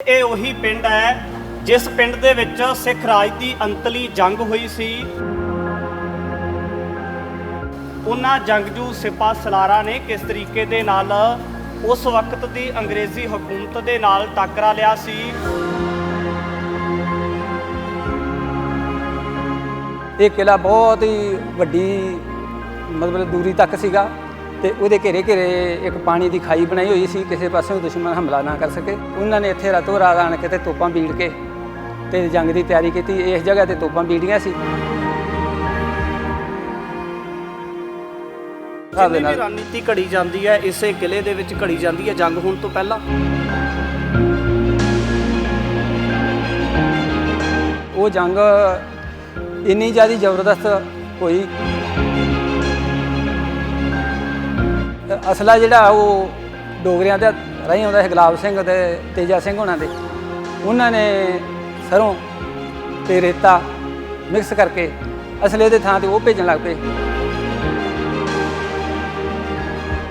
ਇਹ ਉਹੀ ਪਿੰਡ ਹੈ, ਜਿਸ ਪਿੰਡ ਦੇ ਵਿੱਚ ਸਿੱਖ ਰਾਜ ਦੀ ਅੰਤਲੀ ਜੰਗ ਹੋਈ ਸੀ। ਉਹਨਾਂ ਜੰਗਜੂ ਸਿਪਾ ਸਲਾਰਾ ਨੇ ਕਿਸ ਤਰੀਕੇ ਦੇ ਨਾਲ ਉਸ ਵਕਤ ਦੀ ਅੰਗਰੇਜ਼ੀ ਹਕੂਮਤ ਦੇ ਨਾਲ ਟੱਕਰਾ ਲਿਆ ਸੀ? ਇਹ ਕਿਲਾ ਬਹੁਤ ਹੀ ਵੱਡੀ, ਮਤਲਬ ਦੂਰੀ ਤੱਕ ਸੀਗਾ। ਤੇ ਉਹਦੇ ਘੇਰੇ ਘੇਰੇ ਇੱਕ ਪਾਣੀ ਦੀ ਖਾਈ ਬਣਾਈ ਹੋਈ ਸੀ ਕਿਸੇ ਪਾਸਿਓਂ ਦੁਸ਼ਮਣ ਹਮਲਾ ਨਾ ਕਰ ਸਕੇ। ਉਹਨਾਂ ਨੇ ਇੱਥੇ ਰਾਤੋਂ ਰਾਤ ਆਣ ਕੇ ਤੇ ਤੋਪਾਂ ਬੀੜ ਕੇ ਤੇ ਜੰਗ ਦੀ ਤਿਆਰੀ ਕੀਤੀ। ਇਸ ਜਗ੍ਹਾ ਤੇ ਤੋਪਾਂ ਬੀੜੀਆਂ ਸੀ। ਹਿਸਾਬ ਦੇ ਨਾਲ ਰਣਨੀਤੀ ਘੜੀ ਜਾਂਦੀ ਹੈ ਇਸੇ ਕਿਲੇ ਦੇ ਵਿੱਚ ਘੜੀ ਜਾਂਦੀ ਹੈ ਜੰਗ ਹੋਣ ਤੋਂ ਪਹਿਲਾਂ। ਉਹ ਜੰਗ ਇੰਨੀ ਜ਼ਿਆਦਾ ਜ਼ਬਰਦਸਤ ਹੋਈ ਅਸਲਾ ਜਿਹੜਾ ਉਹ ਡੋਗਰਿਆਂ ਦਾ ਰਹੀ ਆਉਂਦਾ ਸੀ, ਗੁਲਾਬ ਸਿੰਘ ਤੇ ਤੇਜਾ ਸਿੰਘ ਉਹਨਾਂ ਦੇ। ਉਹਨਾਂ ਨੇ ਸਰੋਂ ਤੇ ਰੇਤਾ ਮਿਕਸ ਕਰਕੇ ਅਸਲੇ ਦੇ ਥਾਂ ਤੇ ਉਹ ਭੇਜਣ ਲੱਗ ਪਏ।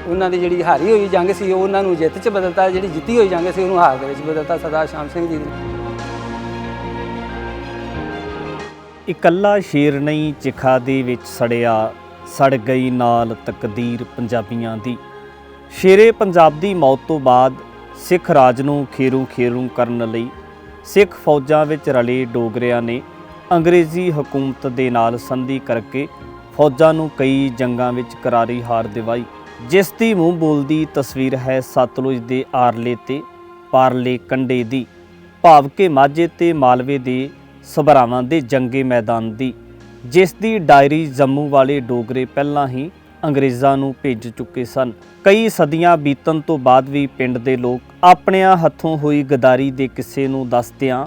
ਉਹਨਾਂ ਦੀ ਜਿਹੜੀ ਹਾਰੀ ਹੋਈ ਜੰਗ ਸੀ, ਉਹ ਉਹਨਾਂ ਨੂੰ ਜਿੱਤ 'ਚ ਬਦਲਤਾ, ਜਿਹੜੀ ਜਿੱਤੀ ਹੋਈ ਜੰਗ ਸੀ, ਉਹਨੂੰ ਹਾਰ ਦੇ ਵਿੱਚ ਬਦਲਤਾ ਸਰਦਾਰ ਸ਼ਾਮ ਸਿੰਘ ਜੀ ਨੇ। ਇਕੱਲਾ ਸ਼ੇਰ ਨਹੀਂ, ਚਿਖਾ ਦੇ ਵਿੱਚ ਸੜਿਆ, ਸੜ ਗਈ ਨਾਲ ਤਕਦੀਰ ਪੰਜਾਬੀਆਂ ਦੀ। ਸ਼ੇਰੇ ਪੰਜਾਬ ਦੀ ਮੌਤ ਤੋਂ ਬਾਅਦ ਸਿੱਖ ਰਾਜ ਨੂੰ ਖੇਰੂ ਖੇਰੂ ਕਰਨ ਲਈ ਸਿੱਖ ਫੌਜਾਂ ਵਿੱਚ ਰਲੇ ਡੋਗਰਿਆਂ ਨੇ ਅੰਗਰੇਜ਼ੀ ਹਕੂਮਤ ਦੇ ਨਾਲ ਸੰਧੀ ਕਰਕੇ ਫੌਜਾਂ ਨੂੰ ਕਈ ਜੰਗਾਂ ਵਿੱਚ ਕਰਾਰੀ ਹਾਰ ਦਿਵਾਈ, ਜਿਸ ਦੀ ਮੂੰਹ ਬੋਲਦੀ ਤਸਵੀਰ ਹੈ ਸਤਲੁਜ ਦੇ ਆਰਲੇ ਤੇ ਪਾਰਲੇ ਕੰਢੇ ਦੀ। ਭਾਵ ਕਿ ਮਾਝੇ ਤੇ ਮਾਲਵੇ ਦੇ ਸਭਰਾਵਾਂ ਦੇ ਜੰਗੇ ਮੈਦਾਨ ਦੀ, ਜਿਸ ਦੀ ਡਾਇਰੀ ਜੰਮੂ ਵਾਲੇ ਡੋਗਰੇ ਪਹਿਲਾਂ ਹੀ ਅੰਗਰੇਜ਼ਾਂ ਨੂੰ ਭੇਜ ਚੁੱਕੇ ਸਨ। ਕਈ ਸਦੀਆਂ ਬੀਤਣ ਤੋਂ ਬਾਅਦ ਵੀ ਪਿੰਡ ਦੇ ਲੋਕ ਆਪਣਿਆਂ ਹੱਥੋਂ ਹੋਈ ਗਦਾਰੀ ਦੇ ਕਿੱਸੇ ਨੂੰ ਦੱਸਦਿਆਂ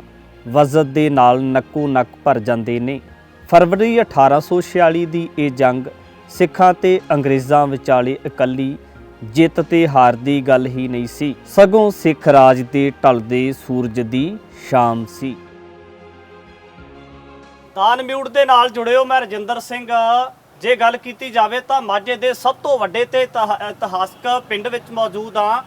ਵਜ਼ਤ ਦੇ ਨਾਲ ਨੱਕੋ ਨੱਕ ਭਰ ਜਾਂਦੇ ਨੇ। ਫਰਵਰੀ 1846 ਦੀ ਇਹ ਜੰਗ ਸਿੱਖਾਂ ਤੇ ਅੰਗਰੇਜ਼ਾਂ ਵਿਚਾਲੇ ਇਕੱਲੀ ਜਿੱਤ ਤੇ ਹਾਰ ਦੀ ਗੱਲ ਹੀ ਨਹੀਂ ਸੀ। ਸਗੋਂ ਸਿੱਖ ਰਾਜ ਦੇ ਢਲਦੇ ਸੂਰਜ ਦੀ ਸ਼ਾਮ ਸੀ। ਦਾਨ ਮਿਊਟ ਦੇ ਨਾਲ ਜੁੜਿਓ ਮੈਂ ਰਜਿੰਦਰ ਸਿੰਘ। ਜੇ ਗੱਲ ਕੀਤੀ ਜਾਵੇ ਤਾਂ ਮਾਝੇ ਦੇ ਸਭ ਤੋਂ ਵੱਡੇ ਤੇ ਇਤਿਹਾ- ਇਤਿਹਾਸਕ ਪਿੰਡ ਵਿੱਚ ਮੌਜੂਦ ਹਾਂ।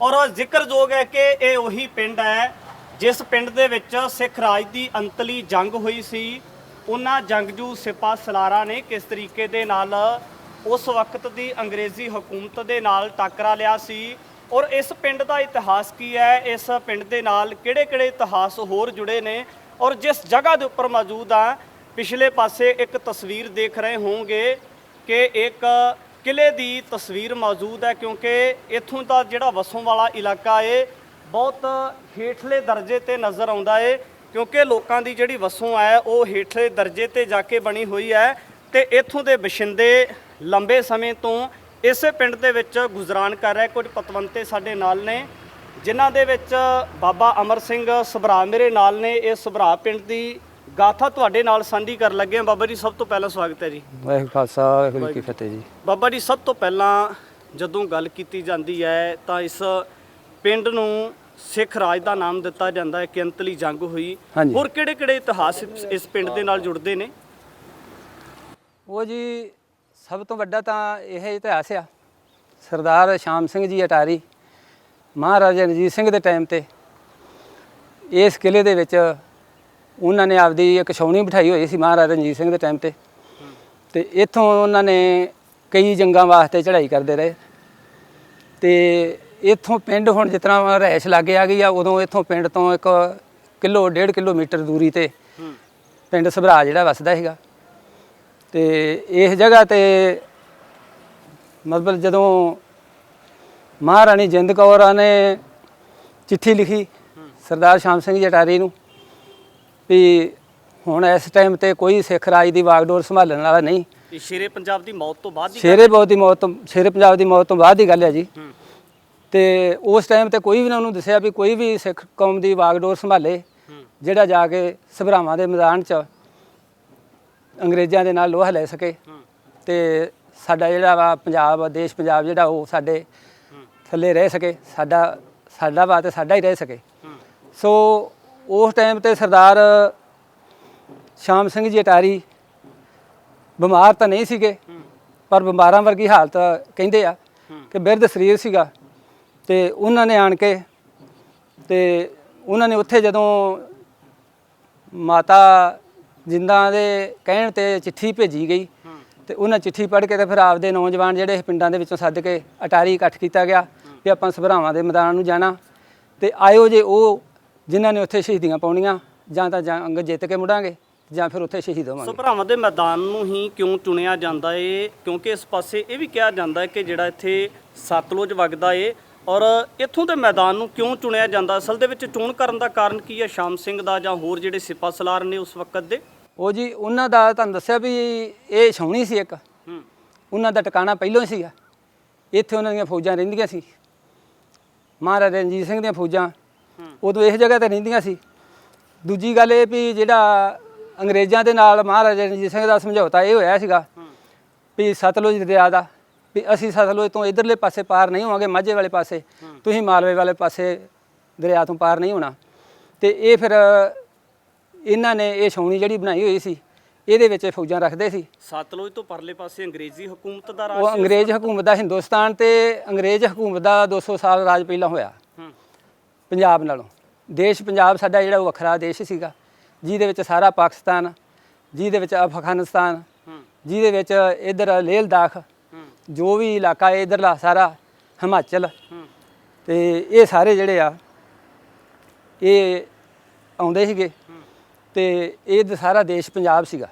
ਔਰ ਜ਼ਿਕਰਯੋਗ ਹੈ ਕਿ ਇਹ ਉਹੀ ਪਿੰਡ ਹੈ ਜਿਸ ਪਿੰਡ ਦੇ ਵਿੱਚ ਸਿੱਖ ਰਾਜ ਦੀ ਅੰਤਲੀ ਜੰਗ ਹੋਈ ਸੀ। ਉਹਨਾਂ ਜੰਗਜੂ ਸਿਪਾ ਸਲਾਰਾ ਨੇ ਕਿਸ ਤਰੀਕੇ ਦੇ ਨਾਲ ਉਸ ਵਕਤ ਦੀ ਅੰਗਰੇਜ਼ੀ ਹਕੂਮਤ ਦੇ ਨਾਲ ਟੱਕਰਾ ਲਿਆ ਸੀ? ਔਰ ਇਸ ਪਿੰਡ ਦਾ ਇਤਿਹਾਸ ਕੀ ਹੈ? ਇਸ ਪਿੰਡ ਦੇ ਨਾਲ ਕਿਹੜੇ-ਕਿਹੜੇ ਇਤਿਹਾਸ ਹੋਰ ਜੁੜੇ ਨੇ? ਔਰ ਜਿਸ ਜਗ੍ਹਾ ਦੇ ਉੱਪਰ ਮੌਜੂਦ ਆ ਪਿਛਲੇ ਪਾਸੇ ਇੱਕ ਤਸਵੀਰ ਦੇਖ ਰਹੇ ਹੋਵੋਗੇ ਕਿ ਇੱਕ ਕਿਲੇ ਦੀ ਤਸਵੀਰ ਮੌਜੂਦ ਹੈ, ਕਿਉਂਕਿ ਇੱਥੋਂ ਦਾ ਜਿਹੜਾ ਵਸੋਂ ਵਾਲਾ ਇਲਾਕਾ ਏ, ਬਹੁਤ ਹੇਠਲੇ ਦਰਜੇ ਤੇ ਨਜ਼ਰ ਆਉਂਦਾ ਏ, ਕਿਉਂਕਿ ਲੋਕਾਂ ਦੀ ਜਿਹੜੀ ਵਸੋਂ ਹੈ, ਉਹ ਹੇਠਲੇ ਦਰਜੇ ਤੇ ਜਾ ਕੇ ਬਣੀ ਹੋਈ ਹੈ ਤੇ ਇੱਥੋਂ ਦੇ ਵਸਿੰਦੇ ਲੰਬੇ ਸਮੇਂ ਤੋਂ ਇਸੇ ਪਿੰਡ ਦੇ ਵਿੱਚ ਗੁਜ਼ਰਾਨ ਕਰ ਰਹੇ, ਕੁਝ ਪਤਵੰਤੇ ਸਾਡੇ ਨਾਲ ਨੇ, ਜਿਨ੍ਹਾਂ ਦੇ ਵਿੱਚ ਬਾਬਾ ਅਮਰ ਸਿੰਘ ਸਭਰਾ ਮੇਰੇ ਨਾਲ ਨੇ, ਇਹ ਸਭਰਾ ਪਿੰਡ ਦੀ ਗਾਥਾ ਤੁਹਾਡੇ ਨਾਲ ਸਾਂਝੀ ਕਰਨ ਲੱਗੇ ਹਾਂ। ਬਾਬਾ ਜੀ ਸਭ ਤੋਂ ਪਹਿਲਾਂ ਸਵਾਗਤ ਹੈ ਜੀ। ਵਾਹਿਗੁਰੂ ਖਾਲਸਾ ਵਾਹਿਗੁਰੂ ਜੀ ਕੀ ਫਤਿਹ ਜੀ। ਬਾਬਾ ਜੀ ਸਭ ਤੋਂ ਪਹਿਲਾਂ ਜਦੋਂ ਗੱਲ ਕੀਤੀ ਜਾਂਦੀ ਹੈ ਤਾਂ ਇਸ ਪਿੰਡ ਨੂੰ ਸਿੱਖ ਰਾਜ ਦਾ ਨਾਮ ਦਿੱਤਾ ਜਾਂਦਾ ਹੈ ਕਿ ਅੰਤਲੀ ਜੰਗ ਹੋਈ। ਹਾਂਜੀ। ਹੋਰ ਕਿਹੜੇ ਕਿਹੜੇ ਇਤਿਹਾਸ ਇਸ- ਇਸ ਪਿੰਡ ਦੇ ਨਾਲ ਜੁੜਦੇ ਨੇ? ਉਹ ਜੀ ਸਭ ਤੋਂ ਵੱਡਾ ਤਾਂ ਇਹ ਇਤਿਹਾਸ ਆ। ਸਰਦਾਰ ਸ਼ਾਮ ਸਿੰਘ ਜੀ ਅਟਾਰੀ ਮਹਾਰਾਜਾ ਰਣਜੀਤ ਸਿੰਘ ਦੇ ਟਾਈਮ ਤੇ ਇਸ ਕਿਲੇ ਦੇ ਵਿੱਚ ਉਹਨਾਂ ਨੇ ਆਪਦੀ ਇੱਕ ਛਾਉਣੀ ਬਿਠਾਈ ਹੋਈ ਸੀ ਮਹਾਰਾਜਾ ਰਣਜੀਤ ਸਿੰਘ ਦੇ ਟਾਈਮ ਤੇ। ਤੇ ਇੱਥੋਂ ਉਹਨਾਂ ਨੇ ਕਈ ਜੰਗਾਂ ਵਾਸਤੇ ਚੜ੍ਹਾਈ ਕਰਦੇ ਰਹੇ। ਤੇ ਇੱਥੋਂ ਪਿੰਡ ਹੁਣ ਜਿਸ ਤਰ੍ਹਾਂ ਰਹਿਸ਼ ਲਾਗੇ ਆ ਗਈ ਆ, ਉਦੋਂ ਇੱਥੋਂ ਪਿੰਡ ਤੋਂ ਇੱਕ ਕਿਲੋ, ਡੇਢ ਕਿਲੋਮੀਟਰ ਦੂਰੀ ਤੇ ਪਿੰਡ ਸਭਰਾ ਜਿਹੜਾ ਵਸਦਾ ਸੀਗਾ। ਤੇ ਇਸ ਜਗ੍ਹਾ ਤੇ ਮਤਲਬ ਜਦੋਂ ਮਹਾਰਾਣੀ ਜਿੰਦ ਕੌਰ ਨੇ ਚਿੱਠੀ ਲਿਖੀ, ਸਰਦਾਰ ਸ਼ਾਮ ਸਿੰਘ ਜਟਾਰੀ ਨੂੰ। ਵੀ ਹੁਣ ਇਸ ਟਾਈਮ ਤੇ ਕੋਈ ਸਿੱਖ ਰਾਜ ਦੀ ਵਾਗਡੋਰ ਸੰਭਾਲਣ ਵਾਲਾ ਨਹੀਂ ਇਹ ਸ਼ੇਰੇ ਪੰਜਾਬ ਦੀ ਮੌਤ ਤੋਂ ਬਾਅਦ ਦੀ ਸ਼ੇਰੇ ਬਹੁਤ ਦੀ ਮੌਤ ਤੋਂ ਸ਼ੇਰੇ ਪੰਜਾਬ ਦੀ ਮੌਤ ਤੋਂ ਬਾਅਦ ਦੀ ਗੱਲ ਹੈ ਜੀ ਹੂੰ। ਤੇ ਉਸ ਟਾਈਮ ਤੇ ਕੋਈ ਵੀ ਨਾ ਉਹਨੂੰ ਦੱਸਿਆ ਵੀ ਕੋਈ ਵੀ ਸਿੱਖ ਕੌਮ ਦੀ ਵਾਗਡੋਰ ਸੰਭਾਲੇ ਹੂੰ। ਜਿਹੜਾ ਜਾ ਕੇ ਸਭਰਾਵਾਂ ਦੇ ਮੈਦਾਨ 'ਚ ਅੰਗਰੇਜ਼ਾਂ ਦੇ ਨਾਲ ਲੋਹਾ ਲੈ ਸਕੇ ਹੂੰ। ਤੇ ਸਾਡਾ ਜਿਹੜਾ ਵਾ ਪੰਜਾਬ ਦੇਸ਼ ਪੰਜਾਬ ਜਿਹੜਾ ਉਹ ਸਾਡੇ ਥੱਲੇ ਰਹਿ ਸਕੇ ਸਾਡਾ ਸਾਡਾ ਵਾ ਤੇ ਸਾਡਾ ਹੀ ਰਹਿ ਸਕੇ ਹੂੰ। ਸੋ ਉਸ ਟਾਈਮ ਤੇ ਸਰਦਾਰ ਸ਼ਾਮ ਸਿੰਘ ਜੀ ਅਟਾਰੀ ਬਿਮਾਰ ਤਾਂ ਨਹੀਂ ਸੀਗੇ, ਪਰ ਬਿਮਾਰਾਂ ਵਰਗੀ ਹਾਲਤ ਕਹਿੰਦੇ ਆ ਕਿ ਬਿਰਧ ਸਰੀਰ ਸੀਗਾ ਤੇ ਉਹਨਾਂ ਨੇ ਆਣ ਕੇ ਤੇ ਉਹਨਾਂ ਨੇ ਉੱਥੇ ਜਦੋਂ ਮਾਤਾ ਜਿੰਦਾਂ ਦੇ ਕਹਿਣ ਤੇ ਚਿੱਠੀ ਭੇਜੀ ਗਈ ਤੇ ਉਹਨਾਂ ਚਿੱਠੀ ਪੜ੍ਹ ਕੇ ਤੇ ਫਿਰ ਆਪਦੇ ਨੌਜਵਾਨ ਜਿਹੜੇ ਪਿੰਡਾਂ ਦੇ ਵਿੱਚੋਂ ਸੱਦ ਕੇ ਅਟਾਰੀ ਇਕੱਠ ਕੀਤਾ ਗਿਆ ਕਿ ਆਪਾਂ ਸਭਰਾਵਾਂ ਦੇ ਮੈਦਾਨ ਨੂੰ ਜਾਣਾ ਤੇ ਆਇਓ ਜੇ ਉਹ ਜਿਨ੍ਹਾਂ ਨੇ ਉੱਥੇ ਸ਼ਹੀਦੀਆਂ ਪਾਉਣੀਆਂ ਜਾਂ ਤਾਂ ਜੰਗ ਜਿੱਤ ਕੇ ਮੁੜਾਂਗੇ ਜਾਂ ਫਿਰ ਉੱਥੇ ਸ਼ਹੀਦ ਸੋ ਹੋਵਾਂਗੇ ਭਰਾਵਾਂ ਦੇ ਮੈਦਾਨ ਨੂੰ ਹੀ ਕਿਉਂ ਚੁਣਿਆ ਜਾਂਦਾ ਏ? ਕਿਉਂਕਿ ਇਸ ਪਾਸੇ ਇਹ ਵੀ ਕਿਹਾ ਜਾਂਦਾ ਹੈ ਕਿ ਜਿਹੜਾ ਇੱਥੇ ਸਤਲੁਜ ਵਗਦਾ ਏ ਔਰ ਇੱਥੋਂ ਦੇ ਮੈਦਾਨ ਨੂੰ ਕਿਉਂ ਚੁਣਿਆ ਜਾਂਦਾ? ਅਸਲ ਦੇ ਵਿੱਚ ਚੋਣ ਕਰਨ ਦਾ ਕਾਰਨ ਕੀ ਹੈ? ਸ਼ਾਮ ਸਿੰਘ ਦਾ ਜਾਂ ਹੋਰ ਜਿਹੜੇ ਸਿਪਾ ਸਲਾਰ ਨੇ ਉਸ ਵਕਤ ਦੇ? ਉਹ ਜੀ ਉਹਨਾਂ ਦਾ ਤੁਹਾਨੂੰ ਦੱਸਿਆ ਵੀ ਇਹ ਛਾਉਣੀ ਸੀ ਇੱਕ। ਹੂੰ। ਉਹਨਾਂ ਦਾ ਟਿਕਾਣਾ ਪਹਿਲਾਂ ਹੀ ਸੀਗਾ। ਇੱਥੇ ਉਹਨਾਂ ਦੀਆਂ ਫੌਜਾਂ ਰਹਿੰਦੀਆਂ ਸੀ। ਮਹਾਰਾਜਾ ਰਣਜੀਤ ਸਿੰਘ ਦੀਆਂ ਫੌਜਾਂ। ਉਦੋਂ ਇਸ ਜਗ੍ਹਾ ਤੇ ਰਹਿੰਦੀਆਂ ਸੀ। ਦੂਜੀ ਗੱਲ ਇਹ ਵੀ ਜਿਹੜਾ ਅੰਗਰੇਜ਼ਾਂ ਦੇ ਨਾਲ ਮਹਾਰਾਜਾ ਰਣਜੀਤ ਸਿੰਘ ਦਾ ਸਮਝੌਤਾ ਇਹ ਹੋਇਆ ਸੀਗਾ ਵੀ ਸਤਲੁਜ ਦਰਿਆ ਦਾ ਵੀ ਅਸੀਂ ਸਤਲੁਜ ਤੋਂ ਇਧਰਲੇ ਪਾਸੇ ਪਾਰ ਨਹੀਂ ਹੋਵਾਂਗੇ ਮਾਝੇ ਵਾਲੇ ਪਾਸੇ। ਤੁਸੀਂ ਮਾਲਵੇ ਵਾਲੇ ਪਾਸੇ ਦਰਿਆ ਤੋਂ ਪਾਰ ਨਹੀਂ ਹੋਣਾ। ਤੇ ਇਹ ਫਿਰ ਇਹਨਾਂ ਨੇ ਇਹ ਛਾਉਣੀ ਜਿਹੜੀ ਬਣਾਈ ਹੋਈ ਸੀ ਇਹਦੇ ਵਿੱਚ ਫੌਜਾਂ ਰੱਖਦੇ ਸੀ। ਸਤਲੁਜ ਤੋਂ ਪਰਲੇ ਪਾਸੇ ਅੰਗਰੇਜ਼ੀ ਹਕੂਮਤ ਦਾ ਰਾਜ ਉਹ ਅੰਗਰੇਜ਼ ਹਕੂਮਤ ਦਾ ਹਿੰਦੁਸਤਾਨ ਤੇ ਅੰਗਰੇਜ਼ ਹਕੂਮਤ ਦਾ 200 ਸਾਲ ਰਾਜ ਪਹਿਲਾਂ ਹੋਇਆ। ਪੰਜਾਬ ਨਾਲੋਂ। ਦੇਸ਼ ਪੰਜਾਬ ਸਾਡਾ ਜਿਹੜਾ ਉਹ ਵੱਖਰਾ ਦੇਸ਼ ਸੀਗਾ। ਜਿਹਦੇ ਵਿੱਚ ਸਾਰਾ ਪਾਕਿਸਤਾਨ ਜਿਹਦੇ ਵਿੱਚ ਅਫਗਾਨਿਸਤਾਨ ਜਿਹਦੇ ਵਿੱਚ ਇਧਰ ਲੇਹ ਲਦਾਖ ਜੋ ਵੀ ਇਲਾਕਾ ਹੈ ਇਧਰਲਾ ਸਾਰਾ ਹਿਮਾਚਲ। ਤੇ ਇਹ ਸਾਰੇ ਜਿਹੜੇ ਆ ਇਹ ਆਉਂਦੇ ਸੀਗੇ। ਤੇ ਇਹ ਸਾਰਾ ਦੇਸ਼ ਪੰਜਾਬ ਸੀਗਾ।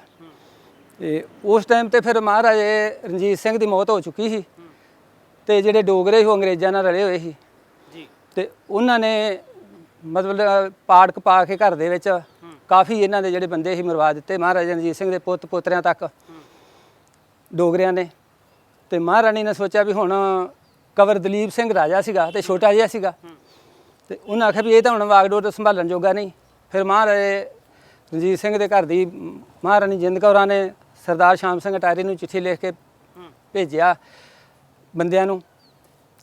ਤੇ ਉਸ ਟਾਈਮ ਤੇ ਫਿਰ ਮਹਾਰਾਜੇ ਰਣਜੀਤ ਸਿੰਘ ਦੀ ਮੌਤ ਹੋ ਚੁੱਕੀ ਸੀ। ਤੇ ਜਿਹੜੇ ਡੋਗਰੇ ਸੀ ਉਹ ਅੰਗਰੇਜ਼ਾਂ ਨਾਲ ਰਲੇ ਹੋਏ ਸੀ। ਤੇ ਉਹਨਾਂ ਨੇ ਮਤਲਬ ਪਾੜਕ ਪਾ ਕੇ ਘਰ ਦੇ ਵਿੱਚ ਕਾਫੀ ਇਹਨਾਂ ਦੇ ਜਿਹੜੇ ਬੰਦੇ ਸੀ ਮਰਵਾ ਦਿੱਤੇ। ਮਹਾਰਾਜਾ ਰਣਜੀਤ ਸਿੰਘ ਦੇ ਪੁੱਤ ਪੋਤਰਿਆਂ ਤੱਕ, ਡੋਗਰਿਆਂ ਨੇ। ਤੇ ਮਹਾਰਾਣੀ ਨੇ ਸੋਚਿਆ ਵੀ ਹੁਣ ਕਵਰ ਦਲੀਪ ਸਿੰਘ ਰਾਜਾ ਸੀਗਾ ਤੇ ਛੋਟਾ ਜਿਹਾ ਸੀਗਾ। ਤੇ ਉਹਨਾਂ ਆਖਿਆ ਵੀ ਇਹ ਤਾਂ ਹੁਣ ਵਾਗਡੋਰ ਸੰਭਾਲਣ ਜੋਗਾ ਨਹੀਂ। ਫਿਰ ਮਹਾਰਾਜੇ ਰਣਜੀਤ ਸਿੰਘ ਦੇ ਘਰ ਦੀ ਮਹਾਰਾਣੀ ਜਿੰਦ ਕੌਰਾਂ ਨੇ ਸਰਦਾਰ ਸ਼ਾਮ ਸਿੰਘ ਅਟਾਰੀ ਨੂੰ ਚਿੱਠੀ ਲਿਖ ਕੇ ਭੇਜਿਆ ਬੰਦਿਆਂ ਨੂੰ।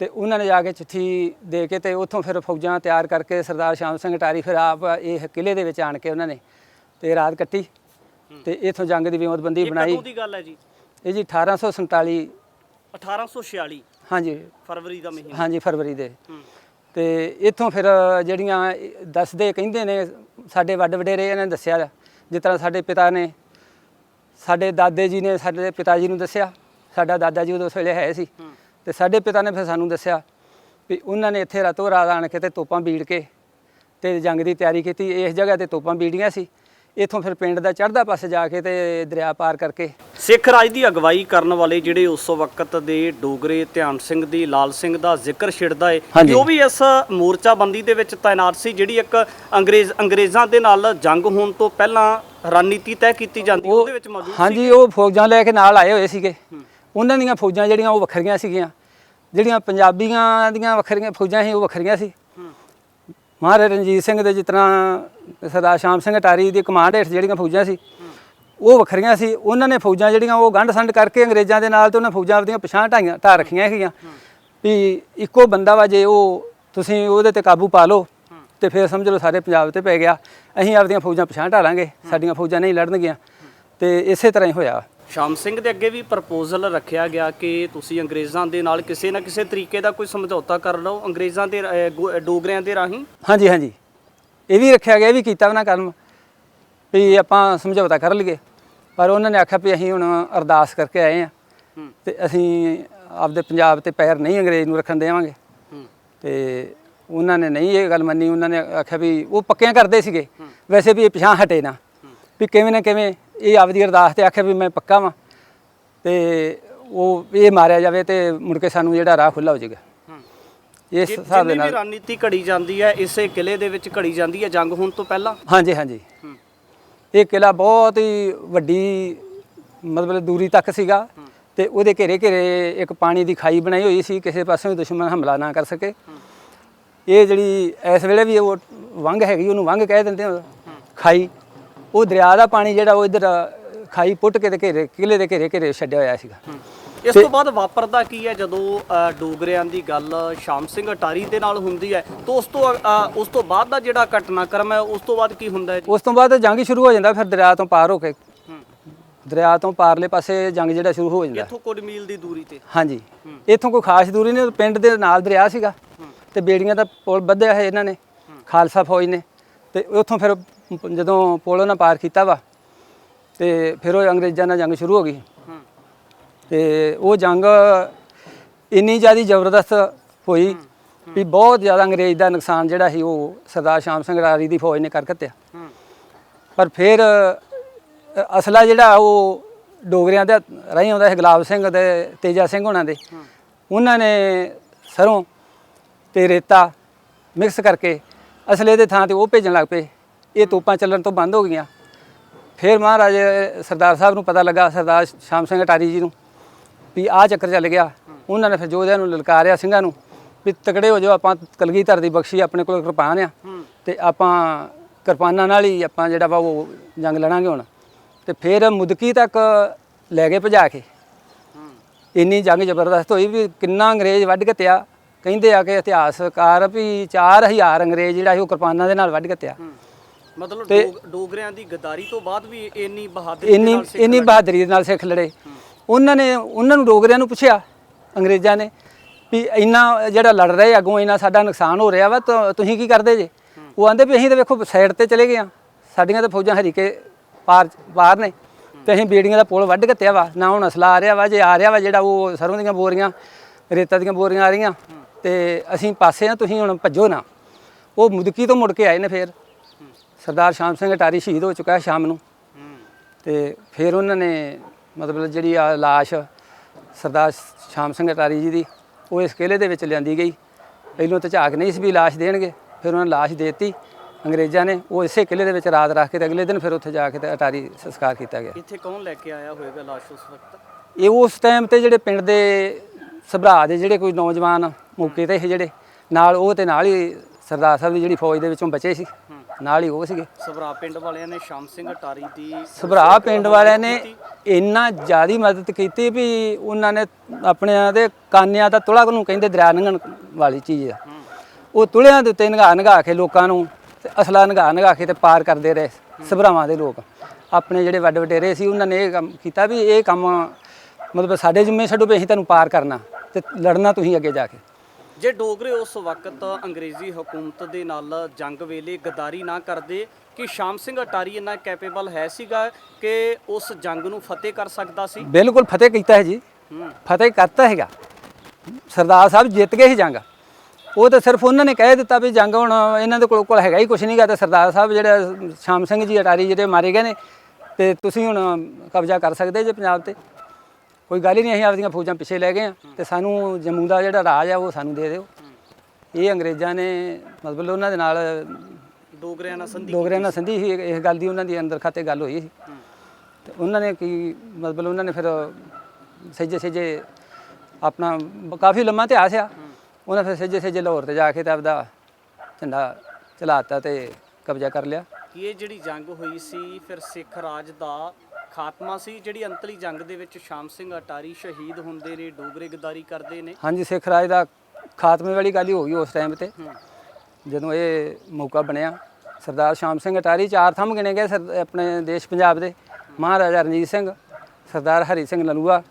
ਤੇ ਉਹਨਾਂ ਨੇ ਜਾ ਕੇ ਚਿੱਠੀ ਦੇ ਕੇ ਤੇ ਉੱਥੋਂ ਫਿਰ ਫੌਜਾਂ ਤਿਆਰ ਕਰਕੇ ਸਰਦਾਰ ਸ਼ਾਮ ਸਿੰਘ ਅਟਾਰੀ ਫਿਰ ਆਪ ਇਹ ਕਿਲੇ ਦੇ ਵਿੱਚ ਆਣ ਕੇ ਉਹਨਾਂ ਨੇ ਤੇ ਰਾਤ ਕੱਟੀ ਤੇ ਇਥੋਂ ਜੰਗ ਦੀ ਵਿਉਂਤਬੰਦੀ ਇਹ ਬਣਾਈ। ਕਦੋਂ ਦੀ ਗੱਲ ਹੈ ਜੀ? ਇਹ ਜੀ 1847 1846 ਹਾਂਜੀ। ਫਰਵਰੀ ਦਾ ਮਹੀਨਾ। ਹਾਂਜੀ ਫਰਵਰੀ ਦੇ। ਤੇ ਇੱਥੋਂ ਫਿਰ ਜਿਹੜੀਆਂ ਇਹ ਦੱਸਦੇ ਕਹਿੰਦੇ ਨੇ ਸਾਡੇ ਵੱਡ ਵਡੇਰੇ ਇਹਨਾਂ ਨੇ ਦੱਸਿਆ ਜਿਸ ਤਰ੍ਹਾਂ ਸਾਡੇ ਪਿਤਾ ਨੇ ਸਾਡੇ ਦਾਦੇ ਜੀ ਨੇ ਸਾਡੇ ਪਿਤਾ ਜੀ ਨੂੰ ਦੱਸਿਆ ਸਾਡਾ ਦਾਦਾ ਜੀ ਉਦੋਂ ਉਸ ਵੇਲੇ ਹੈ ਸੀ। ਤੇ ਸਾਡੇ ਪਿਤਾ ਨੇ ਫਿਰ ਸਾਨੂੰ ਦੱਸਿਆ ਵੀ ਉਹਨਾਂ ਨੇ ਇੱਥੇ ਰਾਤੋਂ ਰਾਤ ਆਣ ਕੇ ਤੇ ਤੋਪਾਂ ਬੀੜ ਕੇ ਤੇ ਜੰਗ ਦੀ ਤਿਆਰੀ ਕੀਤੀ। ਇਸ ਜਗ੍ਹਾ ਤੇ ਤੋਪਾਂ ਬੀੜੀਆਂ ਸੀ। ਇੱਥੋਂ ਫਿਰ ਪਿੰਡ ਦਾ ਚੜ੍ਹਦਾ ਪਾਸੇ ਜਾ ਕੇ ਤੇ ਦਰਿਆ ਪਾਰ ਕਰਕੇ ਸਿੱਖ ਰਾਜ ਦੀ ਅਗਵਾਈ ਕਰਨ ਵਾਲੇ ਜਿਹੜੇ ਉਸ ਵਕਤ ਦੇ ਡੋਗਰੇ ਧਿਆਨ ਸਿੰਘ ਦੀ ਲਾਲ ਸਿੰਘ ਦਾ ਜ਼ਿਕਰ ਛਿੜਦਾ ਹੈ ਕਿ। ਉਹ ਵੀ ਇਸ ਮੋਰਚਾਬੰਦੀ ਦੇ ਵਿੱਚ ਤਾਇਨਾਤ ਸੀ ਜਿਹੜੀ ਇੱਕ ਅੰਗਰੇਜ਼ ਅੰਗਰੇਜ਼ਾਂ ਦੇ ਨਾਲ ਜੰਗ ਹੋਣ ਤੋਂ ਪਹਿਲਾਂ ਰਣਨੀਤੀ ਤੈਅ ਕੀਤੀ ਜਾਂਦੀ ਉਹਦੇ ਵਿੱਚ ਮੌਜੂਦ ਸੀ ਹਾਂਜੀ ਉਹ ਫੌਜਾਂ ਲੈ ਕੇ ਨਾਲ ਆਏ ਹੋਏ ਸੀਗੇ। ਉਹਨਾਂ ਦੀਆਂ ਫੌਜਾਂ ਜਿਹੜੀਆਂ ਉਹ ਵੱਖਰੀਆਂ ਸੀਗੀਆਂ। ਜਿਹੜੀਆਂ ਪੰਜਾਬੀਆਂ ਦੀਆਂ ਵੱਖਰੀਆਂ ਫੌਜਾਂ ਸੀ ਉਹ ਵੱਖਰੀਆਂ ਸੀ। ਮਹਾਰਾਜਾ ਰਣਜੀਤ ਸਿੰਘ ਦੇ ਤਰ੍ਹਾਂ ਸਰਦਾਰ ਸ਼ਾਮ ਸਿੰਘ ਅਟਾਰੀ ਦੀ ਕਮਾਂਡ ਹੇਠ ਜਿਹੜੀਆਂ ਫੌਜਾਂ ਸੀ ਉਹ ਵੱਖਰੀਆਂ ਸੀ। ਉਹਨਾਂ ਨੇ ਫੌਜਾਂ ਜਿਹੜੀਆਂ ਉਹ ਗੰਢ ਸੰਡ ਕਰਕੇ ਅੰਗਰੇਜ਼ਾਂ ਦੇ ਨਾਲ ਤੇ ਉਹਨਾਂ ਫੌਜਾਂ ਆਪਦੀਆਂ ਪਛਾਣ ਢਾਈਆਂ ਢਾ ਰੱਖੀਆਂ ਹੈਗੀਆਂ ਵੀ ਇੱਕੋ ਬੰਦਾ ਵਾ ਜੇ ਉਹ ਤੁਸੀਂ ਉਹਦੇ ਤੇ ਕਾਬੂ ਪਾ ਲਓ ਤੇ ਫਿਰ ਸਮਝ ਲਓ ਸਾਰੇ ਪੰਜਾਬ ਤੇ ਪੈ ਗਿਆ। ਅਸੀਂ ਆਪਦੀਆਂ ਫੌਜਾਂ ਪਛਾਣ ਢਾ ਲਾਂਗੇ ਸਾਡੀਆਂ ਫੌਜਾਂ ਨਹੀਂ ਲੜਨਗੀਆਂ। ਤੇ ਇਸੇ ਤਰ੍ਹਾਂ ਹੀ ਹੋਇਆ। ਸ਼ਾਮ ਸਿੰਘ ਦੇ ਅੱਗੇ ਵੀ ਪ੍ਰਪੋਜ਼ਲ ਰੱਖਿਆ ਗਿਆ ਕਿ ਤੁਸੀਂ ਅੰਗਰੇਜ਼ਾਂ ਦੇ ਨਾਲ ਕਿਸੇ ਨਾ ਕਿਸੇ ਤਰੀਕੇ ਦਾ ਕੋਈ ਸਮਝੌਤਾ ਕਰ ਲਓ ਅੰਗਰੇਜ਼ਾਂ ਦੇ ਅਹ, ਗੋ- ਡੋਗਰਿਆਂ ਦੇ ਰਾਹੀਂ? ਹਾਂਜੀ ਹਾਂਜੀ। ਇਹ ਵੀ ਰੱਖਿਆ ਗਿਆ ਇਹ ਵੀ ਕੀਤਾ ਉਹਨਾਂ ਕਰਮ ਵੀ ਆਪਾਂ ਸਮਝੌਤਾ ਕਰ ਲਈਏ। ਪਰ ਉਹਨਾਂ ਨੇ ਆਖਿਆ ਵੀ ਅਸੀਂ ਹੁਣ ਅਰਦਾਸ ਕਰਕੇ ਆਏ ਆ ਹੂੰ। ਤੇ ਅਸੀਂ ਆਪਦੇ ਪੰਜਾਬ ਤੇ ਪੈਰ ਨਹੀਂ ਅੰਗਰੇਜ਼ ਨੂੰ ਰੱਖਣ ਦੇਵਾਂਗੇ। ਹੂੰ। ਤੇ ਉਹਨਾਂ ਨੇ ਨਹੀਂ ਇਹ ਗੱਲ ਮੰਨੀ ਉਹਨਾਂ ਨੇ ਆਖਿਆ ਵੀ ਉਹ ਪੱਕਿਆਂ ਕਰਦੇ ਸੀਗੇ। ਵੈਸੇ ਵੀ ਇਹ ਪਿਛਾਂ ਹਟੇ ਨਾ ਵੀ ਕਿਵੇਂ ਨਾ ਕਿਵੇਂ ਇਹ ਆਪਦੀ ਅਰਦਾਸ ਤੇ ਆਖਿਆ ਵੀ ਮੈਂ ਪੱਕਾ ਵਾਂ ਤੇ ਉਹ ਇਹ ਮਾਰਿਆ ਜਾਵੇ ਤੇ ਮੁੜ ਕੇ ਸਾਨੂੰ ਜਿਹੜਾ ਰਾਹ ਖੁੱਲਾ ਹੋ ਜਾਏਗਾ। ਇਸ ਹਿਸਾਬ ਦੇ ਨਾਲ ਰਣਨੀਤੀ ਘੜੀ ਜਾਂਦੀ ਹੈ ਇਸੇ ਕਿਲੇ ਦੇ ਵਿੱਚ ਘੜੀ ਜਾਂਦੀ ਹੈ ਜੰਗ ਹੋਣ ਤੋਂ ਪਹਿਲਾਂ? ਹਾਂਜੀ ਹਾਂਜੀ। ਇਹ ਕਿਲਾ ਬਹੁਤ ਹੀ ਵੱਡੀ ਮਤਲਬ ਦੂਰੀ ਤੱਕ ਸੀਗਾ ਤੇ ਉਹਦੇ ਘੇਰੇ ਘੇਰੇ ਇੱਕ ਪਾਣੀ ਦੀ ਖਾਈ ਬਣਾਈ ਹੋਈ ਸੀ ਕਿਸੇ ਪਾਸੇ ਵੀ ਦੁਸ਼ਮਣ ਹਮਲਾ ਨਾ ਕਰ ਸਕੇ। ਇਹ ਜਿਹੜੀ ਇਸ ਵੇਲੇ ਵੀ ਉਹ ਵੰਗ ਹੈਗੀ ਉਹਨੂੰ ਵੰਗ ਕਹਿ ਦਿੰਦੇ ਆ ਖਾਈ। ਉਹ ਦਰਿਆ ਦਾ ਪਾਣੀ ਜਿਹੜਾ ਉਹ ਇਧਰ ਖਾਈ ਪੁੱਟ ਕੇ ਤੇ ਘੇਰੇ ਕਿਲੇ ਦੇ ਘੇਰੇ ਘੇਰੇ ਛੱਡਿਆ ਹੋਇਆ ਸੀਗਾ। ਇਸ ਤੋਂ ਬਾਅਦ ਵਾਪਰਦਾ ਕੀ ਹੈ? ਜਦੋਂ ਡੋਗਰਿਆਂ ਦੀ ਗੱਲ ਸ਼ਾਮ ਸਿੰਘ ਅਟਾਰੀ ਦੇ ਨਾਲ ਹੁੰਦੀ ਹੈ ਤਾਂ ਉਸ ਤੋਂ ਉਸ ਤੋਂ ਬਾਅਦ ਦਾ ਜਿਹੜਾ ਘਟਨਾਕ੍ਰਮ ਹੈ ਉਸ ਤੋਂ ਬਾਅਦ ਕੀ ਹੁੰਦਾ ਹੈ ਉਸ ਤੋਂ ਬਾਅਦ ਜੰਗ ਸ਼ੁਰੂ ਹੋ ਜਾਂਦਾ ਫਿਰ ਦਰਿਆ ਤੋਂ ਪਾਰ ਹੋ ਕੇ। ਦਰਿਆ ਤੋਂ ਪਾਰਲੇ ਪਾਸੇ ਜੰਗ ਜਿਹੜਾ ਸ਼ੁਰੂ ਹੋ ਜਾਂਦਾ। ਇੱਥੋਂ ਕੁਝ ਮੀਲ ਦੀ ਦੂਰੀ ਤੇ। ਹਾਂਜੀ। ਇੱਥੋਂ ਕੋਈ ਖਾਸ ਦੂਰੀ ਨਹੀਂ ਪਿੰਡ ਦੇ ਨਾਲ ਦਰਿਆ ਸੀਗਾ। ਤੇ ਬੇੜੀਆਂ ਦਾ ਪੁਲ ਬੱਧਿਆ ਹੈ ਇਹਨਾਂ ਨੇ ਖਾਲਸਾ ਫੌਜ ਨੇ। ਤੇ ਉੱਥੋਂ ਫਿਰ ਜਦੋਂ ਪੁਲ ਉਹਨਾਂ ਪਾਰ ਕੀਤਾ ਵਾ ਤੇ ਫਿਰ ਉਹ ਅੰਗਰੇਜ਼ਾਂ ਨਾਲ ਜੰਗ ਸ਼ੁਰੂ ਹੋ ਗਈ। ਤੇ ਉਹ ਜੰਗ ਇੰਨੀ ਜ਼ਿਆਦਾ ਜ਼ਬਰਦਸਤ ਹੋਈ ਵੀ ਬਹੁਤ ਜ਼ਿਆਦਾ ਅੰਗਰੇਜ਼ ਦਾ ਨੁਕਸਾਨ ਜਿਹੜਾ ਸੀ ਉਹ ਸਰਦਾਰ ਸ਼ਾਮ ਸਿੰਘ ਰਾਰੀ ਦੀ ਫੌਜ ਨੇ ਕਰ ਘੱਤਿਆ ਪਰ ਫਿਰ ਅਸਲਾ ਜਿਹੜਾ ਉਹ ਡੋਗਰਿਆਂ ਦੇ ਰਹੀ ਆਉਂਦਾ ਸੀ ਗੁਲਾਬ ਸਿੰਘ ਤੇ ਤੇਜਾ ਸਿੰਘ ਹੋਣਾ ਦੇ। ਉਹਨਾਂ ਨੇ ਸਰੋਂ ਤੇ ਰੇਤਾ ਮਿਕਸ ਕਰਕੇ ਅਸਲੇ ਦੇ ਥਾਂ ਤੇ ਉਹ ਭੇਜਣ ਲੱਗ ਪਏ। ਇਹ ਤੋਪਾਂ ਚੱਲਣ ਤੋਂ ਬੰਦ ਹੋ ਗਈਆਂ। ਫਿਰ ਮਹਾਰਾਜ ਸਰਦਾਰ ਸਾਹਿਬ ਨੂੰ ਪਤਾ ਲੱਗਾ ਸਰਦਾਰ ਸ਼ਾਮ ਸਿੰਘ ਅਟਾਰੀ ਜੀ ਨੂੰ ਵੀ ਆਹ ਚੱਕਰ ਚੱਲ ਗਿਆ। ਉਹਨਾਂ ਨੇ ਫਿਰ ਜੋਧਿਆਂ ਨੂੰ ਲਲਕਾਰਿਆ ਸਿੰਘਾਂ ਨੂੰ ਵੀ ਤਕੜੇ ਹੋ ਜਾਓ ਆਪਾਂ ਕਲਗੀਧਰ ਦੀ ਬਖਸ਼ੀ ਆਪਣੇ ਕੋਲ ਕਿਰਪਾਨ ਆ। ਤੇ ਆਪਾਂ ਕਿਰਪਾਨਾਂ ਨਾਲ ਹੀ ਆਪਾਂ ਜਿਹੜਾ ਵਾ ਉਹ ਜੰਗ ਲੜਾਂਗੇ ਹੁਣ। ਤੇ ਫਿਰ ਮੁਦਕੀ ਤੱਕ ਲੈ ਗਏ ਭਜਾ ਕੇ। ਇੰਨੀ ਜੰਗ ਜ਼ਬਰਦਸਤ ਹੋਈ ਵੀ ਕਿੰਨਾ ਅੰਗਰੇਜ਼ ਵੱਢ ਕੇ ਤਿਆ। ਕਹਿੰਦੇ ਆ ਕਿ ਇਤਿਹਾਸਕਾਰ ਵੀ 4000 ਅੰਗਰੇਜ਼ ਜਿਹੜਾ ਸੀ ਉਹ ਕਿਰਪਾਨਾਂ ਦੇ ਨਾਲ ਵੱਢ ਕੇ ਤਿਆ। ਮਤਲਬ ਡੋਗ- ਡੋਗਰਿਆਂ ਦੀ ਗਦਾਰੀ ਤੋਂ ਬਾਅਦ ਵੀ ਇੰਨੀ ਬਹਾਦਰੀ ਦੇ ਇੰਨੀ ਨਾਲ ਸਿੱਖ ਇੰਨੀ। ਬਹਾਦਰੀ ਦੇ ਨਾਲ ਸਿੱਖ ਲੜੇ। ਉਹਨਾਂ ਨੇ ਉਹਨਾਂ ਨੂੰ ਡੋਗਰਿਆਂ ਨੂੰ ਪੁੱਛਿਆ ਅੰਗਰੇਜ਼ਾਂ ਨੇ ਵੀ ਇੰਨਾ ਜਿਹੜਾ ਲੜ ਰਹੇ ਅੱਗੋਂ ਇੰਨਾ ਸਾਡਾ ਨੁਕਸਾਨ ਹੋ ਰਿਹਾ ਵਾ ਤਾਂ ਤੁਸੀਂ ਕੀ ਕਰਦੇ ਜੇ? ਉਹ ਆਂਦੇ ਵੀ ਅਸੀਂ ਤਾਂ ਵੇਖੋ ਸਾਈਡ ਤੇ ਚਲੇ ਗਏ ਆ। ਸਾਡੀਆਂ ਤਾਂ ਫੌਜਾਂ ਹਰੀਕੇ ਪਾਰ ਪਾਰ ਨੇ। ਤੇ ਅਸੀਂ ਬੇੜੀਆਂ ਦਾ ਪੁਲ ਵੱਢ ਘੱਤਿਆ ਵਾ। ਨਾ ਹੁਣ ਅਸਲਾ ਆ ਰਿਹਾ ਵਾ ਜੇ ਆ ਰਿਹਾ ਵਾ ਜਿਹੜਾ ਉਹ ਸਰੋਂ ਦੀਆਂ ਬੋਰੀਆਂ ਰੇਤਾ ਦੀਆਂ ਬੋਰੀਆਂ ਆ ਰਹੀਆਂ ਤੇ ਅਸੀਂ ਪਾਸੇ ਆ ਤੁਸੀਂ ਹੁਣ ਭੱਜੋ ਨਾ। ਉਹ ਮੁਦਕੀ ਤੋਂ ਮੁੜ ਕੇ ਆਏ ਨੇ ਫੇਰ। ਸਰਦਾਰ ਸ਼ਾਮ ਸਿੰਘ ਅਟਾਰੀ ਸ਼ਹੀਦ ਹੋ ਚੁੱਕਾ ਹੈ ਸ਼ਾਮ ਨੂੰ। ਤੇ ਫਿਰ ਉਹਨਾਂ ਨੇ ਮਤਲਬ ਜਿਹੜੀ ਆ ਲਾਸ਼ ਸਰਦਾਰ ਸ਼ਾਮ ਸਿੰਘ ਅਟਾਰੀ ਜੀ ਦੀ ਉਹ ਇਸ ਕਿਲੇ ਦੇ ਵਿੱਚ ਲਿਆਂਦੀ ਗਈ। ਪਹਿਲੋਂ ਤਾਂ ਝਾਕ ਨਹੀਂ ਸੀ ਵੀ ਲਾਸ਼ ਦੇਣਗੇ ਫਿਰ ਉਹਨਾਂ ਨੇ ਲਾਸ਼ ਦੇਤੀ। ਅੰਗਰੇਜ਼ਾਂ ਨੇ ਉਹ ਇਸੇ ਕਿਲੇ ਦੇ ਵਿੱਚ ਰਾਤ ਰੱਖ ਕੇ ਤੇ ਅਗਲੇ ਦਿਨ ਫਿਰ ਉੱਥੇ ਜਾ ਕੇ ਤੇ ਅਟਾਰੀ ਸੰਸਕਾਰ ਕੀਤਾ ਗਿਆ। ਇੱਥੇ ਕੌਣ ਲੈ ਕੇ ਆਇਆ ਹੋਵੇਗਾ ਲਾਸ਼ ਉਸ ਵਕਤ? ਇਹ ਉਸ ਟਾਈਮ ਤੇ ਜਿਹੜੇ ਪਿੰਡ ਦੇ ਸਭਰਾ ਦੇ ਜਿਹੜੇ ਕੋਈ ਨੌਜਵਾਨ ਮੌਕੇ ਤੇ ਸੀ ਜਿਹੜੇ ਨਾਲ ਉਹ ਤੇ ਨਾਲ ਹੀ ਸਰਦਾਰ ਸਾਹਿਬ ਦੀ ਜਿਹੜੀ ਫੌਜ ਦੇ ਵਿੱਚੋਂ ਬਚੇ ਸੀ। ਨਾਲ ਹੀ ਉਹ ਸੀਗੇ। ਸਭਰਾ ਪਿੰਡ ਵਾਲਿਆਂ ਨੇ ਸ਼ਾਮ ਸਿੰਘ ਅਟਾਰੀ ਦੀ ਸਭਰਾ ਪਿੰਡ ਵਾਲਿਆਂ ਨੇ ਇੰਨਾ ਜ਼ਿਆਦੀ ਮਦਦ ਕੀਤੀ ਵੀ ਉਹਨਾਂ ਨੇ ਆਪਣਿਆਂ ਦੇ ਕਾਨਿਆਂ ਦਾ ਤੁਲਾ ਨੂੰ ਕਹਿੰਦੇ ਦਰਿਆ ਲੰਘਣ ਵਾਲੀ ਚੀਜ਼ ਆ। ਉਹ ਤੁਲਿਆਂ ਦੇ ਉੱਤੇ ਨਗਾ ਨਗਾ ਕੇ ਲੋਕਾਂ ਨੂੰ ਤੇ ਅਸਲਾ ਨਗਾ ਨਗਾ ਕੇ ਤੇ ਪਾਰ ਕਰਦੇ ਰਹੇ ਸਭਰਾਵਾਂ ਦੇ ਲੋਕ। ਆਪਣੇ ਜਿਹੜੇ ਵੱਡ ਵਡੇਰੇ ਸੀ ਉਹਨਾਂ ਨੇ ਇਹ ਕੰਮ ਕੀਤਾ ਵੀ ਇਹ ਕੰਮ ਮਤਲਬ ਸਾਡੇ ਜਿੰਮੇ ਛੱਡੋ ਵੀ ਅਸੀਂ ਤੁਹਾਨੂੰ ਪਾਰ ਕਰਨਾ ਤੇ ਲੜਨਾ ਤੁਸੀਂ ਅੱਗੇ ਜਾ ਕੇ। ਜੇ ਡੋਗਰੇ ਉਸ ਵਕਤ ਅੰਗਰੇਜ਼ੀ ਹਕੂਮਤ ਦੇ ਨਾਲ ਜੰਗ ਵੇਲੇ ਗਦਾਰੀ ਨਾ ਕਰਦੇ ਕਿ ਸ਼ਾਮ ਸਿੰਘ ਅਟਾਰੀ ਇੰਨਾ ਕੈਪੇਬਲ ਹੈ ਸੀਗਾ ਕਿ ਉਸ ਜੰਗ ਨੂੰ ਫਤਿਹ ਕਰ ਸਕਦਾ ਸੀ? ਬਿਲਕੁਲ ਫਤਿਹ ਕੀਤਾ ਹੈ ਜੀ। ਫਤਿਹ ਕਰਤਾ ਹੈਗਾ। ਸਰਦਾਰ ਸਾਹਿਬ ਜਿੱਤ ਗਏ ਸੀ ਜੰਗ। ਉਹ ਤਾਂ ਸਿਰਫ ਉਹਨਾਂ ਨੇ ਕਹਿ ਦਿੱਤਾ ਵੀ ਜੰਗ ਹੁਣ ਇਹਨਾਂ ਦੇ ਕੋਲ ਕੋਲ ਹੈਗਾ ਹੀ ਕੁਝ ਨਹੀਂਗਾ ਤੇ ਸਰਦਾਰ ਸਾਹਿਬ ਜਿਹੜੇ ਸ਼ਾਮ ਸਿੰਘ ਜੀ ਅਟਾਰੀ ਜਿਹੜੇ ਮਾਰੇ ਗਏ ਨੇ ਤੇ ਤੁਸੀਂ ਹੁਣ ਕਬਜ਼ਾ ਕਰ ਸਕਦੇ ਜੇ ਪੰਜਾਬ ਤੇ। ਕੋਈ ਗੱਲ ਹੀ ਨਹੀਂ ਅਸੀਂ ਆਪਦੀਆਂ ਫੌਜਾਂ ਪਿੱਛੇ ਲੈ ਗਏ ਆ ਤੇ ਸਾਨੂੰ ਜੰਮੂ ਦਾ ਜਿਹੜਾ ਰਾਜ ਆ ਉਹ ਸਾਨੂੰ ਦੇ ਦਿਓ। ਇਹ ਅੰਗਰੇਜ਼ਾਂ ਨੇ ਮਤਲਬ ਉਹਨਾਂ ਦੇ ਨਾਲ ਡੋਗਰਿਆਂ ਨਾਲ ਸੰਧੀ ਡੋਗਰਿਆਂ ਨਾਲ ਸੰਧੀ ਸੀ ਇਸ ਗੱਲ ਦੀ ਉਹਨਾਂ ਦੀ ਅੰਦਰ ਖਾਤੇ ਗੱਲ ਹੋਈ ਸੀ। ਤੇ ਉਹਨਾਂ ਨੇ ਕੀ ਮਤਲਬ ਉਹਨਾਂ ਨੇ ਫਿਰ ਸਹਿਜੇ ਸਹਿਜੇ ਆਪਣਾ ਕਾਫੀ ਲੰਮਾ ਇਤਿਹਾਸ ਆ। ਉਹਨਾਂ ਫਿਰ ਸਹਿਜੇ ਸਹਿਜੇ ਲਾਹੌਰ ਤੇ ਜਾ ਕੇ ਤੇ ਆਪਦਾ ਝੰਡਾ ਚਲਾਤਾ ਤੇ ਕਬਜ਼ਾ ਕਰ ਲਿਆ। ਕਿ ਇਹ ਜਿਹੜੀ ਜੰਗ ਹੋਈ ਸੀ ਫਿਰ ਸਿੱਖ ਰਾਜ ਦਾ ਖਾਤਮਾ ਸੀ ਜਿਹੜੀ ਅੰਤਲੀ ਜੰਗ ਦੇ ਵਿੱਚ ਸ਼ਾਮ ਸਿੰਘ ਅਟਾਰੀ ਸ਼ਹੀਦ ਹੁੰਦੇ ਨੇ ਡੋਗਰੇ ਗਦਾਰੀ ਕਰਦੇ ਨੇ। ਹਾਂਜੀ ਸਿੱਖ ਰਾਜ ਦਾ ਖਾਤਮੇ ਵਾਲੀ ਗੱਲ ਹੀ ਹੋ ਗਈ ਉਸ ਟਾਈਮ ਤੇ। ਜਦੋਂ ਇਹ ਮੌਕਾ ਬਣਿਆ ਸਰਦਾਰ ਸ਼ਾਮ ਸਿੰਘ ਅਟਾਰੀ ਚਾਰ ਥੰਮ ਗਿਣੇ ਗਏ ਆਪਣੇ ਦੇਸ਼ ਪੰਜਾਬ ਦੇ। ਮਹਾਰਾਜਾ ਰਣਜੀਤ ਸਿੰਘ ਸਰਦਾਰ ਹਰੀ ਸਿੰਘ ਨਲੂਆ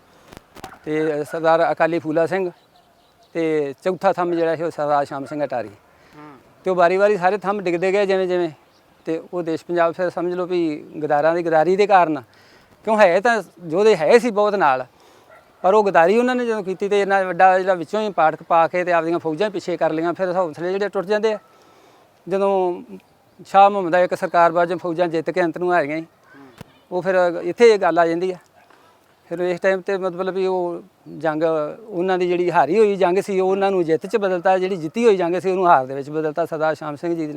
ਤੇ ਸਰਦਾਰ ਅਕਾਲੀ ਫੂਲਾ ਸਿੰਘ ਤੇ ਚੌਥਾ ਥੰਮ ਜਿਹੜਾ ਸੀ ਉਹ ਸਰਦਾਰ ਸ਼ਾਮ ਸਿੰਘ ਅਟਾਰੀ। ਤੇ ਉਹ ਵਾਰੀ-ਵਾਰੀ ਸਾਰੇ ਥੰਮ ਡਿੱਗਦੇ ਗਏ ਜਿਵੇਂ ਜਿਵੇਂ ਤੇ ਉਹ ਦੇਸ਼ ਪੰਜਾਬ ਫਿਰ ਸਮਝ ਲਓ ਵੀ ਗਦਾਰਾਂ ਦੀ ਗਦਾਰੀ ਦੇ ਕਾਰਨ ਕਿਉਂ ਹੈ ਤਾਂ ਯੋਧੇ ਹੈ ਸੀ ਬਹੁਤ ਨਾਲ। ਪਰ ਉਹ ਗਦਾਰੀ ਉਹਨਾਂ ਨੇ ਜਦੋਂ ਕੀਤੀ ਤੇ ਇੰਨਾ ਵੱਡਾ ਜਿਹੜਾ ਵਿੱਚੋਂ ਹੀ ਪਾਠਕ ਪਾ ਕੇ ਤੇ ਆਪਦੀਆਂ ਫੌਜਾਂ ਪਿੱਛੇ ਕਰ ਲਈਆਂ, ਫਿਰ ਹੌਸਲੇ ਜਿਹੜੇ ਟੁੱਟ ਜਾਂਦੇ ਆ। ਜਦੋਂ ਸ਼ਾਹ ਮੁਹੰਮਦ ਦਾ ਇੱਕ ਸਰਕਾਰ ਬਾਜੋਂ ਫੌਜਾਂ ਜਿੱਤ ਕੇ ਅੰਤ ਨੂੰ ਆ ਗਈਆਂ ਉਹ ਫਿਰ ਇੱਥੇ ਇਹ ਗੱਲ ਆ ਜਾਂਦੀ ਆ। ਫਿਰ ਇਸ ਟਾਈਮ ਤੇ ਮਤਲਬ ਵੀ ਉਹ ਜੰਗ, ਉਹਨਾਂ ਦੀ ਜਿਹੜੀ ਹਾਰੀ ਹੋਈ ਜੰਗ ਸੀ, ਉਹ ਉਹਨਾਂ ਨੂੰ ਜਿੱਤ ਚ ਬਦਲਤਾ, ਜਿਹੜੀ ਜਿੱਤੀ ਹੋਈ ਜੰਗ ਸੀ, ਉਹਨੂੰ ਹਾਰ ਦੇ ਵਿੱਚ ਬਦਲਤਾ ਸਰਦਾਰ ਸ਼ਾਮ ਸਿੰਘ ਜੀ ਨੂੰ।